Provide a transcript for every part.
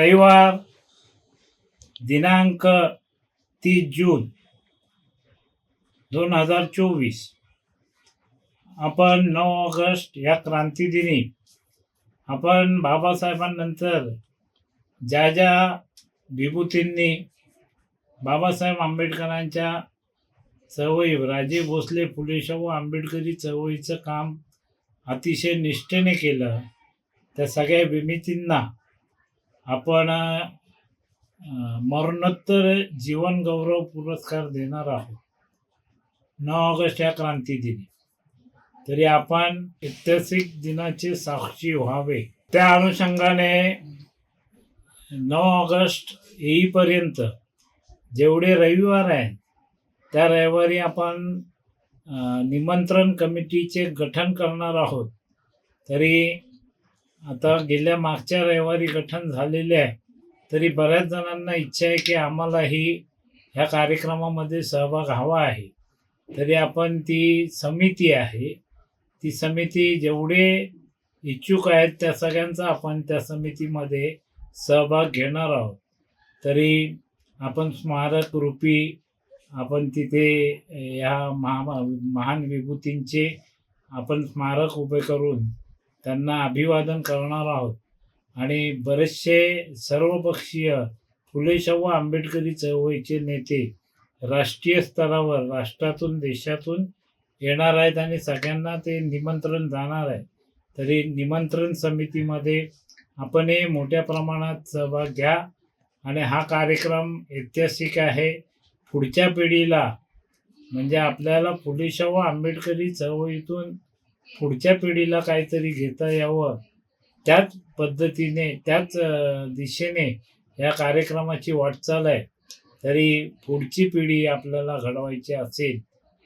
रविवार दिनांक तीस जून दोन हजार चोवीस. आपण नऊ ऑगस्ट या क्रांतीदिनी आपण बाबासाहेबांनंतर ज्या ज्या विभूतींनी बाबासाहेब आंबेडकरांच्या चळवळी राजे भोसले फुले शाहू आंबेडकरी चळवळीचं काम अतिशय निष्ठेने केलं. त्या सगळ्या विमितींना आपण मरणोत्तर जीवन गौरव पुरस्कार देणार आहोत. नऊ ऑगस्ट या क्रांतीदिनी तरी आपण ऐतिहासिक दिनाचे साक्षी व्हावे. त्या अनुषंगाने नऊ ऑगस्ट येईपर्यंत जेवढे रविवार आहेत त्या रविवारी आपण निमंत्रण कमिटीचे गठन करणार आहोत. तरी आता गेल्या मागच्या रविवारी गठन झालेले आहे. तरी बऱ्याच जणांना इच्छा आहे की आम्हालाही ह्या कार्यक्रमामध्ये सहभाग हवा आहे. तरी आपण ती समिती आहे. ती समिती जेवढे इच्छुक आहेत त्या सगळ्यांचा आपण त्या समितीमध्ये सहभाग घेणार आहोत. तरी आपण स्मारक रूपी आपण तिथे ह्या महा महान विभूतींचे आपण स्मारक उभे करून त्यांना अभिवादन करणार आहोत. आणि बरेचसे सर्वपक्षीय फुले शाहू आंबेडकरी चळवळीचे नेते राष्ट्रीय स्तरावर राष्ट्रातून देशातून येणार आहेत आणि सगळ्यांना ते निमंत्रण जाणार आहे तरी निमंत्रण समितीमध्ये आपणही मोठ्या प्रमाणात सहभाग घ्या आणि हा कार्यक्रम ऐतिहासिक आहे. पुढच्या पिढीला म्हणजे आपल्याला फुले शाहू आंबेडकरी चळवळीतून पुढच्या पिढीला काहीतरी घेता यावं. त्याच पद्धतीने त्याच दिशेने या कार्यक्रमाची वाटचाल आहे. तरी पुढची पिढी आपल्याला घडवायची असेल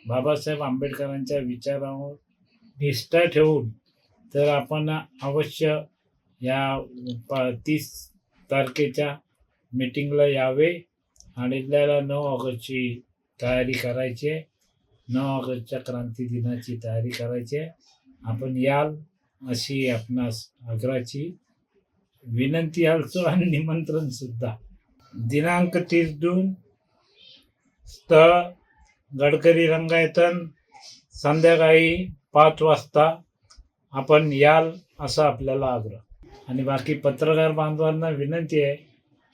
बाबासाहेब आंबेडकरांच्या विचारावर निष्ठा ठेवून तर आपण अवश्य या प तीस तारखेच्या मीटिंगला यावे. आणि आपल्याला नऊ ऑगस्टची तयारी करायची आहे. नऊ ऑगस्टच्या क्रांती दिनाची तयारी करायची आहे. आपण याल अशी आपणास आग्रहाची विनंती आलचो आणि निमंत्रण सुद्धा. दिनांक तीस जून स्थळ गडकरी रंगायतन संध्याकाळी पाच वाजता आपण याल असा आपल्याला आग्रह. आणि बाकी पत्रकार बांधवांना विनंती आहे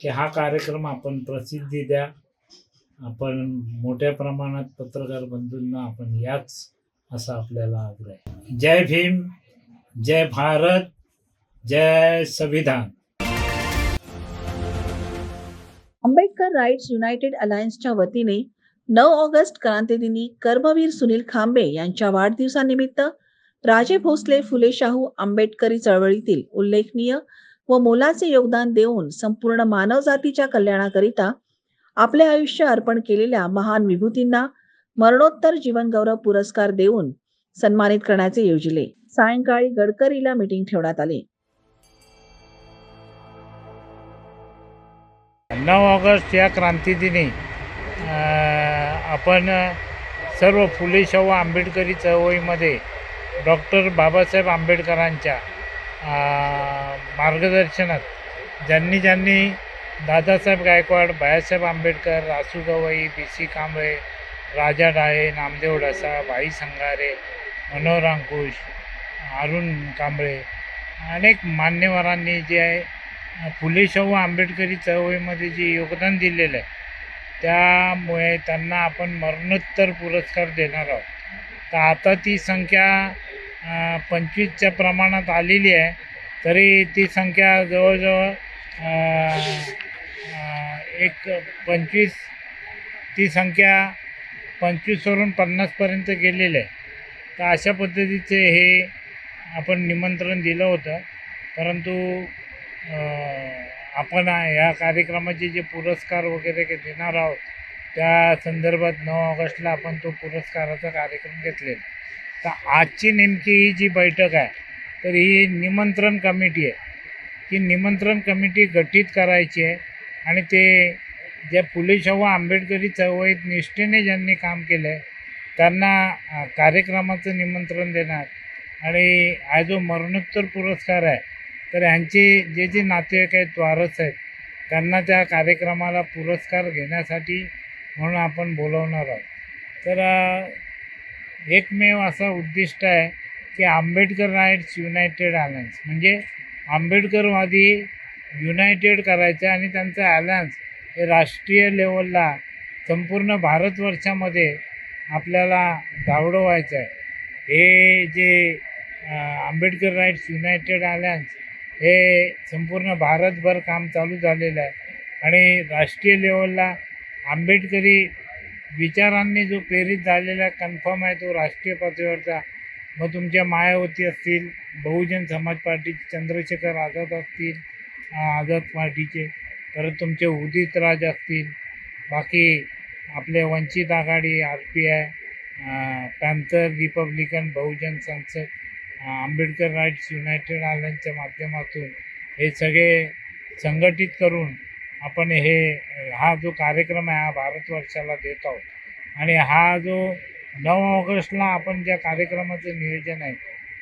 की हा कार्यक्रम आपण प्रसिद्धी द्या. आपण मोठ्या प्रमाणात पत्रकार बंधूंना आपण याच असा आपल्याला आग्रह जय भीम जय भारत जय संविधान. आंबेडकर राईट्स युनायटेड अलायन्सच्या वतीने नऊ ऑगस्ट क्रांतीदिनी कर्मवीर सुनील खांबे यांच्या वाढदिवसानिमित्त राजे भोसले फुले शाहू आंबेडकरी चळवळीतील उल्लेखनीय व मोलाचे योगदान देऊन संपूर्ण मानवजातीच्या कल्याणाकरिता आपले आयुष्य अर्पण केलेल्या महान विभूतींना मरणोत्तर जीवन गौरव पुरस्कार देऊन सन्मानित करण्याचे योजिले. सायंकाळी गडकरीला मीटिंग ठेवण्यात आली. नऊ ऑगस्ट या क्रांतीदिनी आपण सर्व फुले शाहू आंबेडकरी चळवळीमध्ये डॉक्टर बाबासाहेब आंबेडकरांच्या मार्गदर्शनात ज्यांनी ज्यांनी दादासाहेब गायकवाड बाळासाहेब आंबेडकर रासू गवई बी सी कांबळे राजा डाळे नामदेव डसा भाई संगारे मनोहर अंकुश अरुण कांबळे अनेक मान्यवरांनी जे आहे फुले शाहू आंबेडकरी चळवळीमध्ये जे योगदान दिलेलं आहे त्यामुळे त्यांना आपण मरणोत्तर पुरस्कार देणार आहोत. तर आता ती संख्या पंचवीसच्या प्रमाणात आलेली आहे तरी ती संख्या जवळजवळ एक पंचवीस ती संख्या पंचवीसवरून पन्नासपर्यंत गेलेलं आहे. तर अशा पद्धतीचे हे आपण निमंत्रण दिलं होतं. परंतु आपण या कार्यक्रमाचे जे पुरस्कार वगैरे देणार आहोत त्या संदर्भात नऊ ऑगस्टला आपण तो पुरस्काराचा कार्यक्रम घेतलेला तर आजची नेमकी ही जी बैठक आहे तर ही निमंत्रण कमिटी आहे. ती निमंत्रण कमिटी गठीत करायची आहे. आणि ते ज्या फुले शाहू आंबेडकरी चळवळीत निष्ठेने ज्यांनी काम केलं आहे त्यांना कार्यक्रमाचं निमंत्रण देणार आणि हा जो मरणोत्तर पुरस्कार आहे तर ह्यांचे जे जे नातेवाईक आहेत वारस आहेत त्यांना त्या कार्यक्रमाला पुरस्कार घेण्यासाठी म्हणून आपण बोलवणार आहोत. तर एकमेव असा उद्दिष्ट आहे की आंबेडकर राईट्स युनायटेड अलायन्स म्हणजे आंबेडकरवादी युनायटेड करायचं आणि त्यांचं ॲलायन्स हे राष्ट्रीय लेवलला संपूर्ण भारतवर्षामध्ये आपल्याला धावडं व्हायचं आहे. हे जे आंबेडकर राईट्स युनायटेड अलायन्स हे संपूर्ण भारतभर काम चालू झालेलं आहे. आणि राष्ट्रीय लेवलला आंबेडकरी विचारांनी जो प्रेरित झालेला कन्फर्म आहे तो राष्ट्रीय पातळीवरचा. मग तुमच्या मायावती असतील बहुजन समाज पार्टीचे चंद्रशेखर आझाद असतील आझाद पार्टीचे परत तुमचे उदित राज असतील. बाकी आपले Vanchit Aghadi R P I Panther Republican Bahujan Sansad Ambedkar rights United आयलंडच्या माध्यमातून हे सगळे संघटित करून आपण हे हा जो कार्यक्रम आहे हा भारतवर्षाला देत आहोत. आणि हा जो नऊ ऑगस्टला आपण ज्या कार्यक्रमाचं नियोजन आहे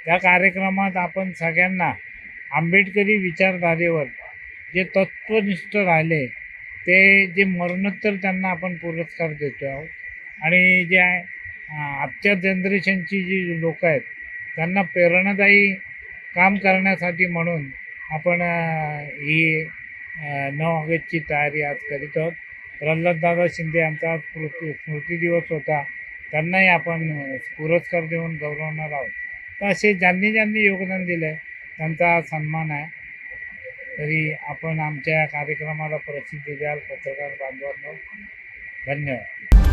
त्या कार्यक्रमात आपण सगळ्यांना आंबेडकरी विचारधारेवर जे तत्वनिष्ठ राहिले ते जे मरणोत्तर त्यांना आपण पुरस्कार देतो आहोत. आणि जे आजच्या जनरेशनची जी लोक आहेत त्यांना प्रेरणादायी काम करण्यासाठी म्हणून आपण ही नऊ ऑगस्टची तयारी आज करीत आहोत. प्रल्हाददादा शिंदे यांचा आज स्मृती स्मृती दिवस होता. त्यांनाही आपण पुरस्कार देऊन गौरवणार आहोत. तर असे ज्यांनी ज्यांनी योगदान दिलं आहे त्यांचा सन्मान आहे. तरी आपण आमच्या कार्यक्रमाला प्रसिद्धी द्याल पत्रकार बांधवांना. धन्यवाद.